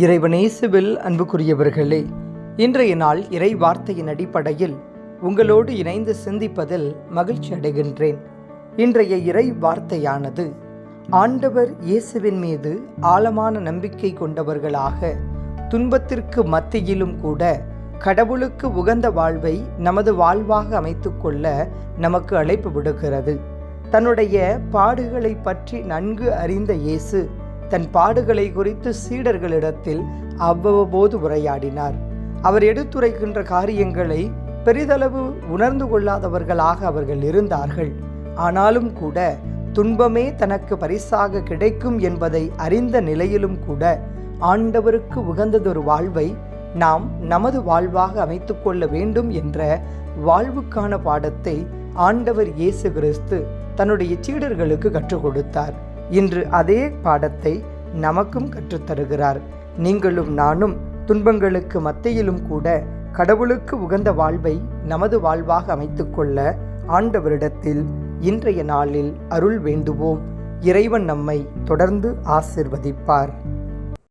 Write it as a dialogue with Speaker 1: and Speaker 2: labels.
Speaker 1: இறைவனேசுவில் அன்புக்குரியவர்களே இன்றைய நாள் இறை வார்த்தையின் அடிப்படையில் உங்களோடு இணைந்து சிந்திப்பதில் மகிழ்ச்சி அடைகின்றேன். இன்றைய இறை வார்த்தையானது ஆண்டவர் இயேசுவின் மீது ஆழமான நம்பிக்கை கொண்டவர்களாக துன்பத்திற்கு மத்தியிலும் கூட கடவுளுக்கு உகந்த வாழ்வை நமது வாழ்வாக அமைத்துக்கொள்ள நமக்கு அழைப்பு விடுகிறது. தன்னுடைய பாடுகளை பற்றி நன்கு அறிந்த இயேசு தன் பாடுகளை குறித்து சீடர்களிடத்தில் அவ்வப்போது உரையாடினார். அவர் எடுத்துரைக்கின்ற காரியங்களை பெரிதளவு உணர்ந்து கொள்ளாதவர்களாக அவர்கள் இருந்தார்கள். ஆனாலும் கூட துன்பமே தனக்கு பரிசாக கிடைக்கும் என்பதை அறிந்த நிலையிலும் கூட ஆண்டவருக்கு உகந்ததொரு வாழ்வை நாம் நமது வாழ்வாக அமைத்துக்கொள்ள வேண்டும் என்ற வாழ்வுக்கான பாடத்தை ஆண்டவர் இயேசு கிறிஸ்து தன்னுடைய சீடர்களுக்கு கற்றுக் கொடுத்தார். இன்று அதே பாடத்தை நமக்கும் கற்றுத்தருகிறார். நீங்களும் நானும் துன்பங்களுக்கு மத்தியிலும் கூட கடவுளுக்கு உகந்த வாழ்வை நமது வாழ்வாக அமைத்துக்கொள்ள ஆண்டவரிடத்தில் இன்றைய நாளில் அருள் வேண்டுவோம். இறைவன் நம்மை தொடர்ந்து ஆசிர்வதிப்பார்.